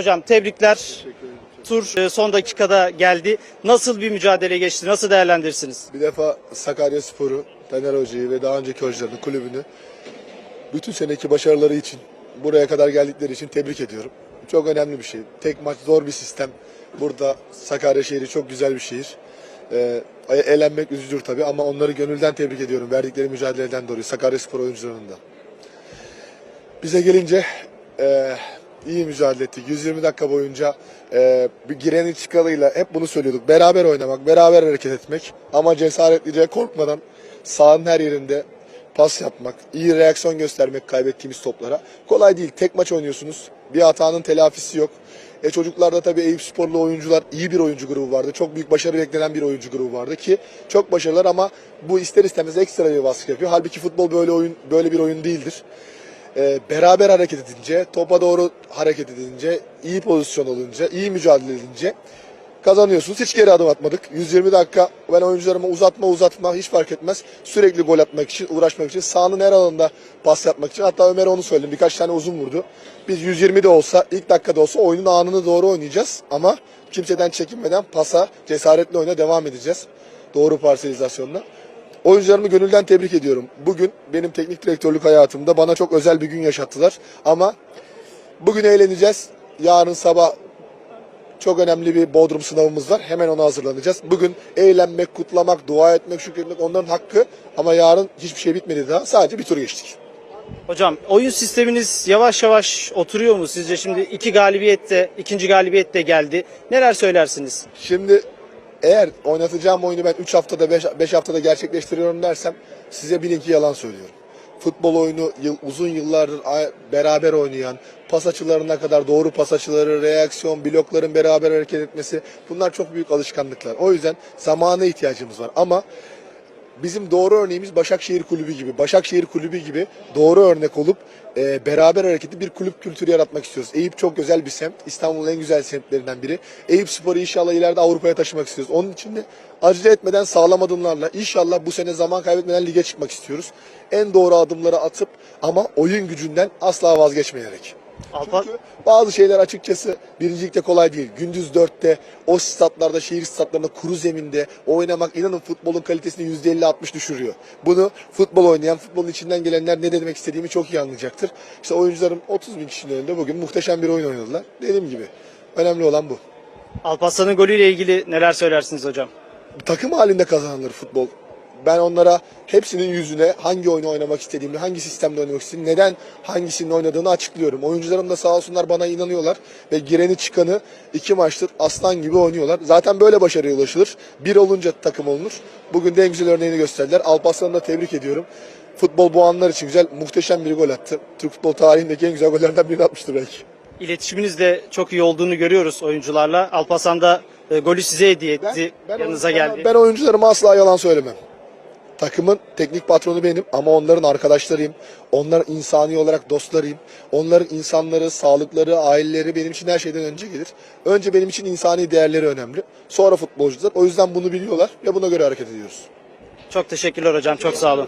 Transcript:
Hocam tebrikler. Tur e, son dakikada geldi. Nasıl bir mücadele geçti? Nasıl değerlendirirsiniz? Bir defa Sakarya Sporu, Taner Hoca'yı ve daha önceki hocalarını, kulübünü bütün seneki başarıları için, buraya kadar geldikleri için tebrik ediyorum. Çok önemli bir şey. Tek maç zor bir sistem. Burada Sakarya şehri çok güzel bir şehir. Ee, elenmek üzücür tabii ama onları gönülden tebrik ediyorum. Verdikleri mücadeleden dolayı Sakarya Spor oyuncularından. Bize gelince e, iyi mücadele ettik. 120 dakika boyunca e, bir girenin çıkalıyla hep bunu söylüyorduk. Beraber oynamak, beraber hareket etmek ama cesaretlice korkmadan sahanın her yerinde pas yapmak, iyi reaksiyon göstermek kaybettiğimiz toplara. Kolay değil. Tek maç oynuyorsunuz. Bir hatanın telafisi yok. E çocuklarda tabii Eyüp Sporlu oyuncular iyi bir oyuncu grubu vardı. Çok büyük başarı beklenen bir oyuncu grubu vardı ki çok başarılılar ama bu ister istemez ekstra bir baskı yapıyor. Halbuki futbol böyle oyun böyle bir oyun değildir. Ee, beraber hareket edince, topa doğru hareket edince, iyi pozisyon olunca, iyi mücadele edince kazanıyorsunuz. Hiç geri adım atmadık. 120 dakika ben oyuncularıma uzatma uzatma hiç fark etmez. Sürekli gol atmak için, uğraşmak için, sahanın her alanında pas yapmak için. Hatta Ömer'e onu söyledim. Birkaç tane uzun vurdu. Biz 120 de olsa, ilk dakikada olsa oyunun anını doğru oynayacağız. Ama kimseden çekinmeden pasa, cesaretli oyuna devam edeceğiz. Doğru parselizasyonla. Oyuncularımı gönülden tebrik ediyorum. Bugün benim teknik direktörlük hayatımda bana çok özel bir gün yaşattılar. Ama bugün eğleneceğiz. Yarın sabah çok önemli bir Bodrum sınavımız var. Hemen ona hazırlanacağız. Bugün eğlenmek, kutlamak, dua etmek, şükretmek onların hakkı. Ama yarın hiçbir şey bitmedi daha. Sadece bir tur geçtik. Hocam oyun sisteminiz yavaş yavaş oturuyor mu sizce? Şimdi iki galibiyette, ikinci galibiyet de geldi. Neler söylersiniz? Şimdi eğer oynatacağım oyunu ben 3 haftada 5 haftada gerçekleştiriyorum dersem size bilin ki yalan söylüyorum. Futbol oyunu yıl, uzun yıllardır beraber oynayan, pas açılarına kadar doğru pas açıları, reaksiyon, blokların beraber hareket etmesi bunlar çok büyük alışkanlıklar. O yüzden zamana ihtiyacımız var ama bizim doğru örneğimiz Başakşehir Kulübü gibi. Başakşehir Kulübü gibi doğru örnek olup e, beraber hareketli bir kulüp kültürü yaratmak istiyoruz. Eyüp çok güzel bir semt. İstanbul'un en güzel semtlerinden biri. Eyüp Spor'u inşallah ileride Avrupa'ya taşımak istiyoruz. Onun için de acele etmeden sağlam adımlarla inşallah bu sene zaman kaybetmeden lige çıkmak istiyoruz. En doğru adımları atıp ama oyun gücünden asla vazgeçmeyerek. Alpa, Çünkü bazı şeyler açıkçası birincilikte kolay değil. Gündüz dörtte o statlarda, şehir statlarında kuru zeminde oynamak inanın futbolun kalitesini %50-60 düşürüyor. Bunu futbol oynayan, futbolun içinden gelenler ne demek istediğimi çok iyi anlayacaktır. İşte oyuncularım 30 bin kişinin önünde bugün muhteşem bir oyun oynadılar. Dediğim gibi önemli olan bu. Alparslan'ın golüyle ilgili neler söylersiniz hocam? takım halinde kazanılır futbol. Ben onlara hepsinin yüzüne hangi oyunu oynamak istediğimi, hangi sistemde oynamak istediğimi, neden hangisinin oynadığını açıklıyorum. Oyuncularım da sağ olsunlar bana inanıyorlar ve gireni çıkanı iki maçtır aslan gibi oynuyorlar. Zaten böyle başarıya ulaşılır. Bir olunca takım olunur. Bugün de en güzel örneğini gösterdiler. Alparslan'ı da tebrik ediyorum. Futbol bu anlar için güzel, muhteşem bir gol attı. Türk futbol tarihindeki en güzel gollerden birini atmıştır belki. İletişiminiz de çok iyi olduğunu görüyoruz oyuncularla. Alparslan da e, golü size hediye etti. Yanınıza ben, geldi. Ben oyuncularıma asla yalan söylemem. Takımın teknik patronu benim ama onların arkadaşlarıyım. Onların insani olarak dostlarıyım. Onların insanları, sağlıkları, aileleri benim için her şeyden önce gelir. Önce benim için insani değerleri önemli. Sonra futbolcular. O yüzden bunu biliyorlar ve buna göre hareket ediyoruz. Çok teşekkürler hocam. Çok sağ olun.